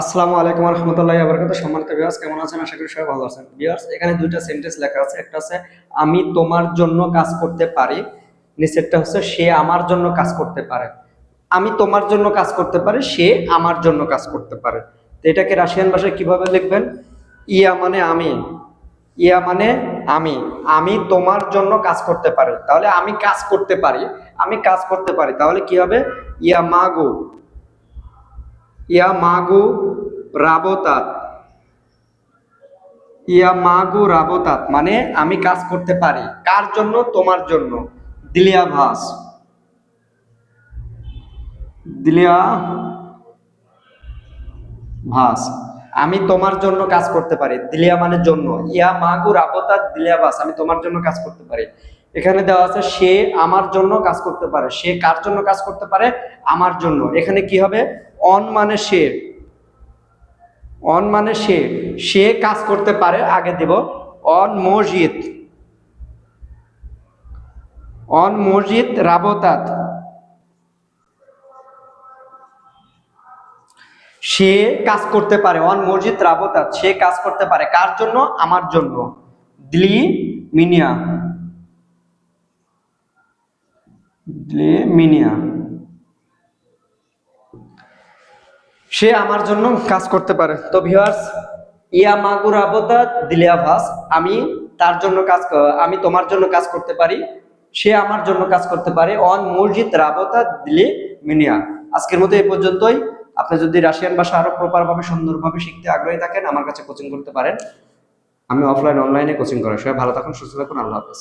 আসসালামু আলাইকুম রহমতুল্লাহ আবরকাত সম্মানিত বিয়ার্স কেমন আছেন? আশা করি সবাই ভালো আছেন। বিয়ার্স এখানে দুইটা সেন্টেন্স লেখা আছে। একটা আছে, আমি তোমার জন্য কাজ করতে পারি। নিচেরটা হচ্ছে, সে আমার জন্য কাজ করতে পারে। আমি তোমার জন্য কাজ করতে পারি, সে আমার জন্য কাজ করতে পারে। তো এটাকে রাশিয়ান ভাষায় কীভাবে লিখবেন? ইয়া মানে আমি। ইয়া মানে আমি। আমি তোমার জন্য কাজ করতে পারি। তাহলে, আমি কাজ করতে পারি। আমি কাজ করতে পারি। তাহলে কি হবে? ইয়া মাগো। ইয়া মাগু রাবতাত। ইয়া মাগু রাবতাত মানে আমি কাজ করতে পারি। কার জন্য? তোমার জন্য। দিলিয়া ভাস। দিলিয়া ভাস। আমি তোমার জন্য কাজ করতে পারি। দিলিয়া মানে জন্য। ইয়া মাগু রাবতাত, দিলিয়া ভাস। আমি তোমার জন্য কাজ করতে পারি। এখানে দেওয়া আছে, সে আমার জন্য কাজ করতে পারে। সে কার জন্য কাজ করতে পারে? আমার জন্য। এখানে কি হবে? অন মানে সে। অন মানে সে। সে কাজ করতে পারে, আগে দেব। অন মসজিদ অন মসজিদ রাবতাত। সে কাজ করতে পারে, অন মসজিদ রাবতাত। সে কাজ করতে পারে কার জন্য? আমার জন্য। দিলি মিনিয়া দিলি মিনিয়া। সে আমার জন্য কাজ করতে পারে। তো ভিউয়ার্স ইয়া মাগুর আবতা দিলিয়া ভাস, আমি তার জন্য কাজ আমি তোমার জন্য কাজ করতে পারি। সে আমার জন্য কাজ করতে পারে। অন মসজিদ রাবতা দিলি মিনিয়া। আজকের মতো এই পর্যন্তই। আপনি যদি রাশিয়ান ভাষা আরও প্রপার ভাবে সুন্দরভাবে শিখতে আগ্রহী থাকেন, আমার কাছে কোচিং করতে পারেন। আমি অফলাইন অনলাইনে কোচিং করাই। সবাই ভালো থাকুন, সুস্থ থাকুন। আল্লাহ হাফেজ।